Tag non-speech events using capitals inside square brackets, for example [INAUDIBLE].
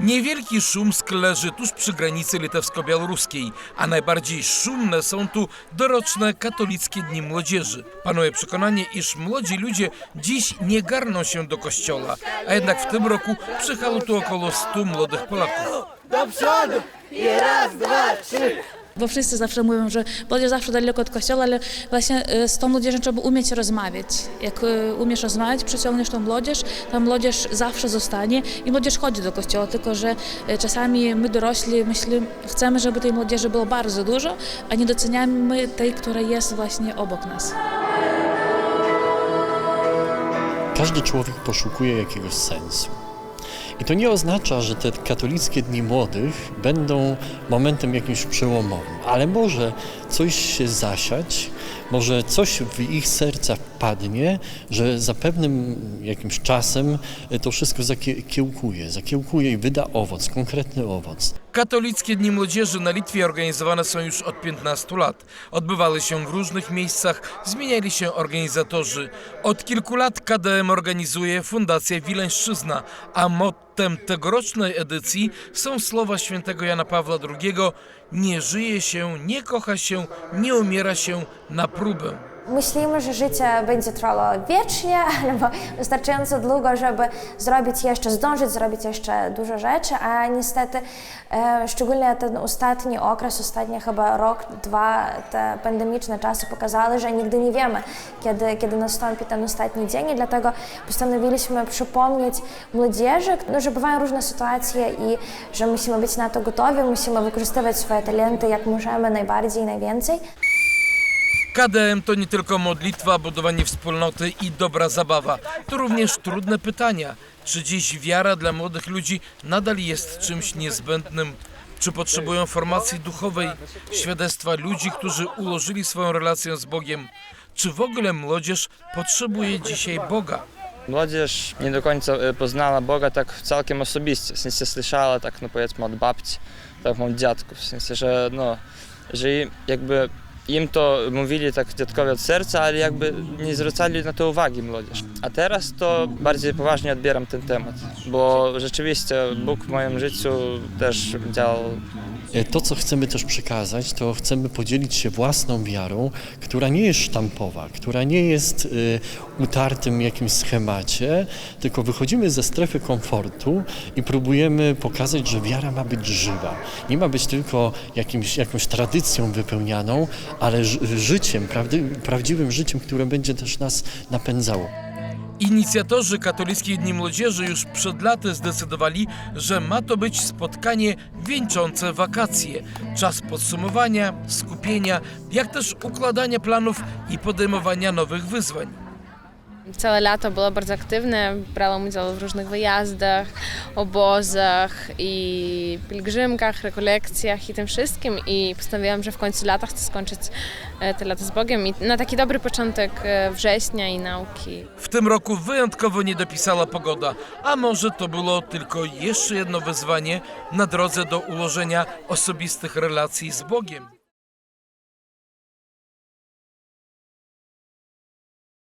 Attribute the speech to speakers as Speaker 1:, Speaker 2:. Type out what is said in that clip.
Speaker 1: Niewielki Szumsk leży tuż przy granicy litewsko-białoruskiej, a najbardziej szumne są tu doroczne katolickie dni młodzieży. Panuje przekonanie, iż młodzi ludzie dziś nie garną się do kościoła, a jednak w tym roku przyjechało tu około 100 młodych Polaków.
Speaker 2: Bo wszyscy zawsze mówią, że młodzież zawsze daleko od kościoła, ale właśnie e, z tą młodzieżą trzeba umieć rozmawiać. Jak e, umiesz rozmawiać, przyciągniesz tą młodzież, ta młodzież zawsze zostanie i młodzież chodzi do kościoła, tylko że e, czasami my dorośli myślimy, chcemy, żeby tej młodzieży było bardzo dużo, a nie doceniamy tej, która jest właśnie obok nas.
Speaker 3: Każdy człowiek poszukuje jakiegoś sensu. I to nie oznacza, że te katolickie dni młodych będą momentem jakimś przełomowym, ale może coś się zasiać, może coś w ich sercach padnie, że za pewnym jakimś czasem to wszystko zakiełkuje, zakiełkuje i wyda owoc, konkretny owoc.
Speaker 1: Katolickie Dni Młodzieży na Litwie organizowane są już od 15 lat. Odbywały się w różnych miejscach, zmieniali się organizatorzy. Od kilku lat KDM organizuje Fundacja Wileńszczyzna, a mottem tegorocznej edycji są słowa świętego Jana Pawła II Nie żyje się, nie kocha się, nie umiera się na próbę.
Speaker 4: Myślimy, że życie będzie trwało wiecznie [LAUGHS] albo wystarczająco długo, żeby zrobić jeszcze, zdążyć zrobić jeszcze dużo rzeczy, a niestety e, szczególnie ten ostatni okres, ostatni chyba rok, dwa, te pandemiczne czasy pokazały, że nigdy nie wiemy, kiedy, kiedy nastąpi ten ostatni dzień i dlatego postanowiliśmy przypomnieć młodzieży, no, że bywają różne sytuacje i że musimy być na to gotowi, musimy wykorzystywać swoje talenty jak możemy najbardziej i najwięcej.
Speaker 1: KDM to nie tylko modlitwa, budowanie wspólnoty i dobra zabawa. To również trudne pytania. Czy dziś wiara dla młodych ludzi nadal jest czymś niezbędnym? Czy potrzebują formacji duchowej, świadectwa ludzi, którzy ułożyli swoją relację z Bogiem? Czy w ogóle młodzież potrzebuje dzisiaj Boga?
Speaker 5: Młodzież nie do końca e, poznała Boga tak całkiem osobiście. W sensie słyszała tak, no powiedzmy od babci, tak od dziadków. W sensie, że no, że jakby im to mówili tak dziadkowie od serca, ale jakby nie zwracali na to uwagi młodzież. A teraz to bardziej poważnie odbieram ten temat, bo rzeczywiście Bóg w moim życiu też działał
Speaker 3: E, To, co chcemy też przekazać, to chcemy podzielić się własną wiarą, która nie jest sztampowa, która nie jest e, utartym jakimś schemacie, tylko wychodzimy ze strefy komfortu i próbujemy pokazać, że wiara ma być żywa. Nie ma być tylko jakimś, jakąś tradycją wypełnianą, ale ży- życiem, prawdziwym życiem, które będzie też nas napędzało.
Speaker 1: Inicjatorzy Katolickich Dni Młodzieży już przed laty zdecydowali, że ma to być spotkanie wieńczące wakacje. Czas podsumowania, skupienia, jak też układania planów i podejmowania nowych wyzwań.
Speaker 6: Całe lato było bardzo aktywne, brałam udział w różnych wyjazdach, obozach i pielgrzymkach, rekolekcjach i tym wszystkim i postanowiłam, że w końcu lata chcę skończyć e, te lata z Bogiem i na taki dobry początek e, września i nauki.
Speaker 1: W tym roku wyjątkowo nie dopisała pogoda, a może to było tylko jeszcze jedno wyzwanie na drodze do ułożenia osobistych relacji z Bogiem.